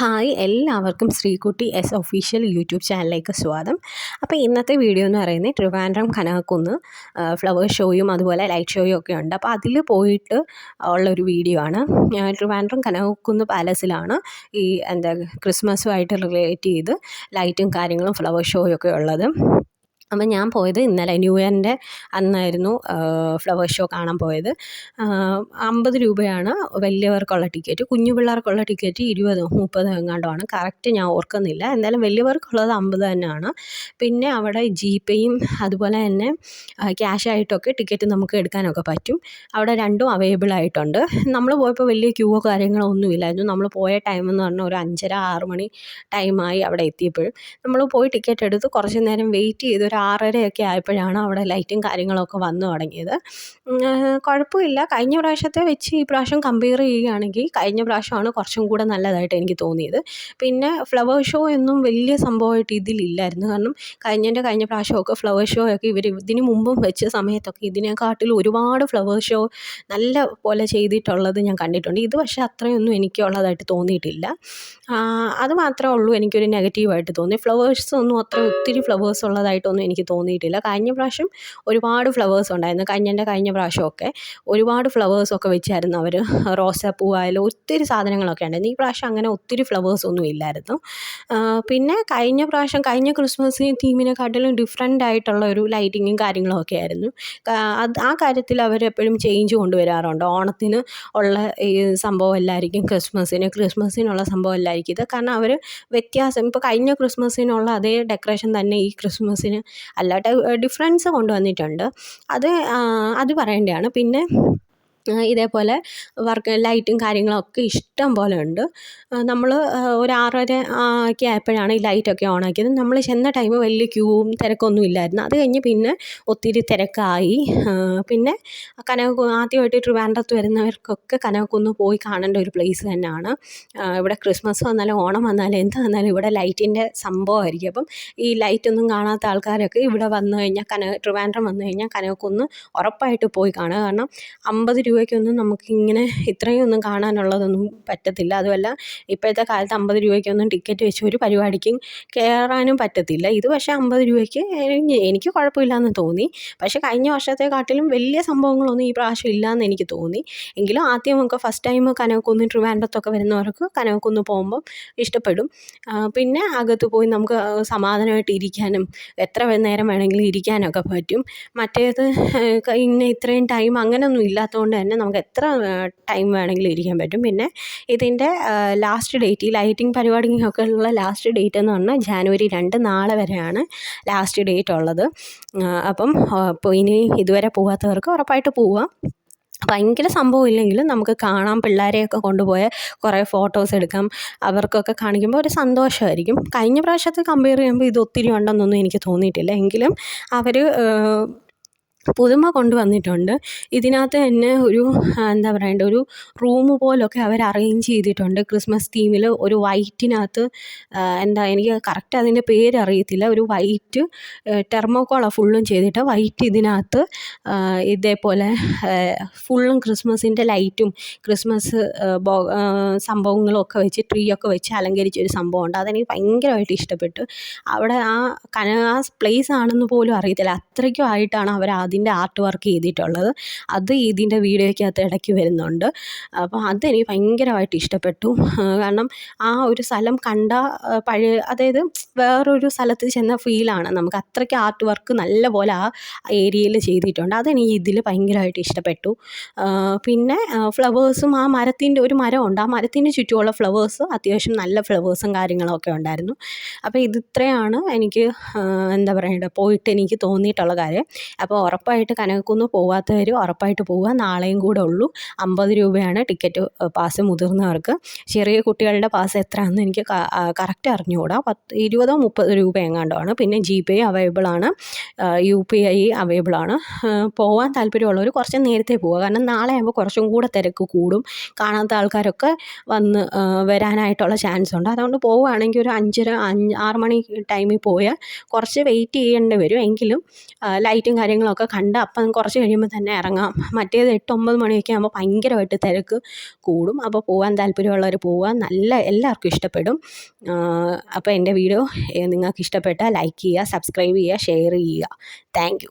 Hi എല്ലാവർക്കും Sreekutty S official YouTube ചാനലിലേക്ക് സ്വാഗതം. അപ്പോൾ ഇന്നത്തെ വീഡിയോ എന്ന് പറയുന്നത് ട്രിവാൻഡ്രം കനകക്കുന്ന് ഫ്ലവർ ഷോയും അതുപോലെ ലൈറ്റ് ഷോയും ഒക്കെ ഉണ്ട്. അപ്പോൾ അതിൽ പോയിട്ട് ഉള്ളൊരു വീഡിയോ ആണ്. ട്രിവാൻഡ്രം കനകക്കുന്ന് പാലസിലാണ് ഈ എന്താ ക്രിസ്മസുമായിട്ട് റിലേറ്റ് ചെയ്ത് ലൈറ്റും കാര്യങ്ങളും ഫ്ലവർ ഷോയും ഒക്കെ ഉള്ളത്. അപ്പം ഞാൻ പോയത് ഇന്നലെ ന്യൂ ഇയറിന്റെ അന്നായിരുന്നു ഫ്ലവർ ഷോ കാണാൻ പോയത്. അമ്പത് രൂപയാണ് വലിയവർക്കുള്ള ടിക്കറ്റ്. കുഞ്ഞു പിള്ളേർക്കുള്ള ടിക്കറ്റ് ഇരുപതോ മുപ്പതോ എങ്ങാണ്ടുമാണ്. കറക്റ്റ് ഞാൻ ഓർക്കുന്നില്ല. എന്തായാലും വലിയവർക്കുള്ളത് അമ്പത് തന്നെയാണ്. പിന്നെ അവിടെ ജി പേയും അതുപോലെ തന്നെ ക്യാഷ് ആയിട്ടൊക്കെ ടിക്കറ്റ് നമുക്ക് എടുക്കാനൊക്കെ പറ്റും. അവിടെ രണ്ടും അവൈലബിൾ ആയിട്ടുണ്ട്. നമ്മൾ പോയപ്പോൾ വലിയ ക്യൂവോ കാര്യങ്ങളോ ഒന്നുമില്ലായിരുന്നു നമ്മൾ പോയ ടൈം എന്ന് പറഞ്ഞാൽ ഒരു അഞ്ചര ആറ് മണി ടൈമായി അവിടെ എത്തിയപ്പോഴും നമ്മൾ പോയി ടിക്കറ്റ് എടുത്ത് കുറച്ച് നേരം വെയിറ്റ് ചെയ്ത് ഒരു ആറരയൊക്കെ ആയപ്പോഴാണ് അവിടെ ലൈറ്റും കാര്യങ്ങളൊക്കെ വന്നു തുടങ്ങിയത്. കുഴപ്പമില്ല. കഴിഞ്ഞ പ്രാവശ്യത്തെ വെച്ച് ഈ പ്രാവശ്യം കമ്പയർ ചെയ്യുകയാണെങ്കിൽ കഴിഞ്ഞ പ്രാവശ്യമാണ് കുറച്ചും കൂടെ നല്ലതായിട്ട് എനിക്ക് തോന്നിയത്. പിന്നെ ഫ്ലവർ ഷോ എന്നും വലിയ സംഭവമായിട്ട് ഇതിലില്ലായിരുന്നു. കാരണം കഴിഞ്ഞതിന്റെ കഴിഞ്ഞ പ്രാവശ്യമൊക്കെ ഫ്ലവർ ഷോ ഒക്കെ ഇവർ ഇതിന് മുമ്പും വെച്ച സമയത്തൊക്കെ ഇതിനെക്കാട്ടിലും ഒരുപാട് ഫ്ലവർ ഷോ നല്ല പോലെ ചെയ്തിട്ടുള്ളത് ഞാൻ കണ്ടിട്ടുണ്ട്. ഇത് പക്ഷേ അത്രയൊന്നും എനിക്കുള്ളതായിട്ട് തോന്നിയിട്ടില്ല. അത് മാത്രമേ ഉള്ളൂ എനിക്കൊരു നെഗറ്റീവായിട്ട് തോന്നി ഫ്ലവേഴ്സ് ഒന്നും അത്ര ഒത്തിരി ഫ്ലവേഴ്സ് ഉള്ളതായിട്ടൊന്നും എനിക്ക് തോന്നിയിട്ടില്ല. കഴിഞ്ഞ പ്രാവശ്യം ഒരുപാട് ഫ്ലവേഴ്സ് ഉണ്ടായിരുന്നു. കഞ്ഞന്റെ കഴിഞ്ഞ പ്രാവശ്യമൊക്കെ ഒരുപാട് ഫ്ലവേഴ്സൊക്കെ വെച്ചായിരുന്നു അവർ റോസാപ്പൂ ആയാലും ഒത്തിരി സാധനങ്ങളൊക്കെ ഉണ്ടായിരുന്നു. ഈ പ്രാവശ്യം അങ്ങനെ ഒത്തിരി ഫ്ലവേഴ്സ് ഒന്നും ഇല്ലായിരുന്നു. പിന്നെ കഴിഞ്ഞ പ്രാവശ്യം കഴിഞ്ഞ ക്രിസ്മസ് തീമിനെക്കാട്ടിലും ഡിഫറെന്റ് ആയിട്ടുള്ള ഒരു ലൈറ്റിങ്ങും കാര്യങ്ങളും ഒക്കെ ആയിരുന്നു. അത് ആ കാര്യത്തിൽ അവർ എപ്പോഴും ചേഞ്ച് കൊണ്ടുവരാറുണ്ട്. ഓണത്തിന് ഉള്ള ഈ സംഭവം എല്ലായിരിക്കും ക്രിസ്മസിന് ക്രിസ്മസിനുള്ള സംഭവം എല്ലായിരിക്കും ഇത് കാരണം അവർ വ്യത്യാസം. ഇപ്പോൾ കഴിഞ്ഞ ക്രിസ്മസിനുള്ള അതേ ഡെക്കറേഷൻ തന്നെ ഈ ക്രിസ്മസിന് അല്ലാതെ ഡിഫറൻസ് കൊണ്ടുവന്നിട്ടുണ്ട്. അത് അത് പറയേണ്ടതാണ്. പിന്നെ ഇതേപോലെ വർക്ക് ലൈറ്റും കാര്യങ്ങളൊക്കെ ഇഷ്ടം പോലെ ഉണ്ട്. നമ്മൾ ഒരു ആറര ഒക്കെ ആയപ്പോഴാണ് ഈ ലൈറ്റൊക്കെ ഓണാക്കിയത് നമ്മൾ ചെന്ന ടൈം വലിയ ക്യൂവും തിരക്കൊന്നും ഇല്ലായിരുന്നു. അത് കഴിഞ്ഞ് പിന്നെ ഒത്തിരി തിരക്കായി. പിന്നെ കനകക്കുന്ന് ആദ്യമായിട്ട് ട്രിവാൻഡ്രത്ത് വരുന്നവർക്കൊക്കെ കനകക്കുന്ന് പോയി കാണേണ്ട ഒരു പ്ലേസ് തന്നെയാണ്. ഇവിടെ ക്രിസ്മസ് വന്നാലും ഓണം വന്നാലും എന്ത് വന്നാലും ഇവിടെ ലൈറ്റിന്റെ സംഭവമായിരിക്കും. അപ്പം ഈ ലൈറ്റൊന്നും കാണാത്ത ആൾക്കാരൊക്കെ ഇവിടെ വന്നു കഴിഞ്ഞാൽ കന ട്രിവാൻഡ്രം വന്നു കഴിഞ്ഞാൽ കനകക്കുന്ന് ഉറപ്പായിട്ട് പോയി കാണുക. കാരണം അമ്പത് രൂപയ്ക്കൊന്നും നമുക്കിങ്ങനെ ഇത്രയും ഒന്നും കാണാനുള്ളതൊന്നും പറ്റത്തില്ല. അതുമല്ല ഇപ്പോഴത്തെ കാലത്ത് അമ്പത് രൂപയ്ക്കൊന്നും ടിക്കറ്റ് വെച്ച് ഒരു പരിപാടിക്കും കയറാനും പറ്റത്തില്ല. ഇത് പക്ഷേ അമ്പത് രൂപയ്ക്ക് എനിക്ക് കുഴപ്പമില്ലയെന്ന് തോന്നി. പക്ഷേ കഴിഞ്ഞ വർഷത്തെക്കാട്ടിലും വലിയ സംഭവങ്ങളൊന്നും ഈ പ്രാവശ്യം ഇല്ലയെന്ന് എനിക്ക് തോന്നി. എങ്കിലും ആദ്യമൊക്കെ ഫസ്റ്റ് ടൈം കനകക്കുന്ന് ട്രിവാൻഡത്തൊക്കെ വരുന്നവർക്ക് കനകക്കുന്ന് പോകുമ്പം ഇഷ്ടപ്പെടും. പിന്നെ അകത്ത് പോയി നമുക്ക് സമാധാനമായിട്ട് ഇരിക്കാനും എത്ര നേരം വേണമെങ്കിലും ഇരിക്കാനൊക്കെ പറ്റും. മറ്റേത് ഇന്ന ഇത്രയും ടൈം അങ്ങനെയൊന്നും ഇല്ലാത്തതുകൊണ്ട് തന്നെ നമുക്ക് എത്ര ടൈം വേണമെങ്കിലും ഇരിക്കാൻ പറ്റും. പിന്നെ ഇതിന്റെ ലാസ്റ്റ് ഡേറ്റ് ഈ ലൈറ്റിംഗ് പരിപാടിക്കൊക്കെ ഉള്ള ലാസ്റ്റ് ഡേറ്റ് എന്ന് പറഞ്ഞാൽ ജാനുവരി രണ്ട് നാളെ വരെയാണ് ലാസ്റ്റ് ഡേറ്റ് ഉള്ളത്. അപ്പം ഇനി ഇതുവരെ പോകാത്തവർക്ക് ഉറപ്പായിട്ട് പോവാം. ഭയങ്കര സംഭവം ഇല്ലെങ്കിലും നമുക്ക് കാണാം പിള്ളേരെയൊക്കെ കൊണ്ടുപോയ കുറേ ഫോട്ടോസ് എടുക്കാം. അവർക്കൊക്കെ കാണിക്കുമ്പോൾ ഒരു സന്തോഷമായിരിക്കും. കഴിഞ്ഞ പ്രാവശ്യത്തെ കമ്പയർ ചെയ്യുമ്പോൾ ഇത് ഒത്തിരി ഉണ്ടെന്നൊന്നും എനിക്ക് തോന്നിയിട്ടില്ല. എങ്കിലും അവർ പുതുമ കൊണ്ടുവന്നിട്ടുണ്ട്. ഇതിനകത്ത് തന്നെ ഒരു എന്താ പറയേണ്ടത് ഒരു റൂം പോലൊക്കെ അവർ അറേഞ്ച് ചെയ്തിട്ടുണ്ട്. ക്രിസ്മസ് തീമിൽ ഒരു വൈറ്റിനകത്ത് എന്താ എനിക്ക് കറക്റ്റ് അതിന്റെ പേര് അറിയത്തില്ല. ഒരു വൈറ്റ് ടെർമോക്കോളാണ് ഫുള്ളും ചെയ്തിട്ട് വൈറ്റ് ഇതിനകത്ത് ഇതേപോലെ ഫുള്ളും ക്രിസ്മസിന്റെ ലൈറ്റും ക്രിസ്മസ് സംഭവങ്ങളും ഒക്കെ വെച്ച് ട്രീ ഒക്കെ വെച്ച് അലങ്കരിച്ച ഒരു സംഭവമുണ്ട്. അതെനിക്ക് ഭയങ്കരമായിട്ട് ഇഷ്ടപ്പെട്ടു. അവിടെ ആ കന ആ പ്ലേസ് ആണെന്ന് പോലും അറിയത്തില്ല. അത്രയ്ക്കും ആയിട്ടാണ് അവർ അതിന്റെ ആർട്ട് വർക്ക് ചെയ്തിട്ടുള്ളത്. അത് ഇതിന്റെ വീഡിയോയ്ക്കകത്ത് ഇടയ്ക്ക് വരുന്നുണ്ട്. അപ്പോൾ അതെനിക്ക് ഭയങ്കരമായിട്ട് ഇഷ്ടപ്പെട്ടു. കാരണം ആ ഒരു സ്ഥലം കണ്ട പഴയ അതായത് വേറൊരു സ്ഥലത്ത് ചെന്ന ഫീലാണ് നമുക്ക് അത്രയ്ക്ക് ആർട്ട് വർക്ക് നല്ല പോലെ ആ ഏരിയയിൽ ചെയ്തിട്ടുണ്ട്. അതെനിക്ക് ഇതിൽ ഭയങ്കരമായിട്ട് ഇഷ്ടപ്പെട്ടു. പിന്നെ ഫ്ലവേഴ്സും ആ മരത്തിന്റെ ഒരു മരമുണ്ട്. ആ മരത്തിന്റെ ചുറ്റുമുള്ള ഫ്ലവേഴ്സ് അത്യാവശ്യം നല്ല ഫ്ലവേഴ്സും കാര്യങ്ങളൊക്കെ ഉണ്ടായിരുന്നു. അപ്പോൾ ഇത് ഇത്രയാണ് എനിക്ക് എന്താ പറയേണ്ടത് പോയിട്ട് എനിക്ക് തോന്നിയിട്ടുള്ള കാര്യം. അപ്പോൾ ഉറപ്പായിട്ട് കനകക്കുന്ന് പോവാത്തവർ ഉറപ്പായിട്ട് പോവുക. നാളെയും കൂടെ ഉള്ളൂ. അമ്പത് രൂപയാണ് ടിക്കറ്റ് പാസ് മുതിർന്നവർക്ക്. ചെറിയ കുട്ടികളുടെ പാസ് എത്രയാണെന്ന് എനിക്ക് കറക്റ്റ് അറിഞ്ഞുകൂടാ. പത്ത് ഇരുപതോ മുപ്പത് രൂപ എങ്ങാണ്ടാണ് പിന്നെ ജി പേ അവൈലബിളാണ് യു പി ഐ അവൈലബിളാണ് പോകാൻ താല്പര്യമുള്ളവർ കുറച്ച് നേരത്തെ പോവുക. കാരണം നാളെ ആകുമ്പോൾ കുറച്ചും കൂടെ തിരക്ക് കൂടും. കാണാത്ത ആൾക്കാരൊക്കെ വന്ന് വരാനായിട്ടുള്ള ചാൻസ് ഉണ്ട്. അതുകൊണ്ട് പോവുകയാണെങ്കിൽ ഒരു അഞ്ചര അഞ്ച് ആറ് മണി ടൈമിൽ പോയാൽ കുറച്ച് വെയിറ്റ് ചെയ്യേണ്ടി വരും. എങ്കിലും ലൈറ്റും കാര്യങ്ങളൊക്കെ കണ്ട് അപ്പം കുറച്ച് കഴിയുമ്പോൾ തന്നെ ഇറങ്ങാം. മറ്റേത് എട്ട് ഒമ്പത് മണിയൊക്കെ ആകുമ്പോൾ ഭയങ്കരമായിട്ട് തിരക്ക് കൂടും. അപ്പോൾ പോകാൻ താല്പര്യമുള്ളവർ പോവുക. നല്ല എല്ലാവർക്കും ഇഷ്ടപ്പെടും. അപ്പോൾ എന്റെ വീഡിയോ നിങ്ങൾക്ക് ഇഷ്ടപ്പെട്ടാൽ ലൈക്ക് ചെയ്യുക സബ്സ്ക്രൈബ് ചെയ്യുക ഷെയർ ചെയ്യുക. താങ്ക്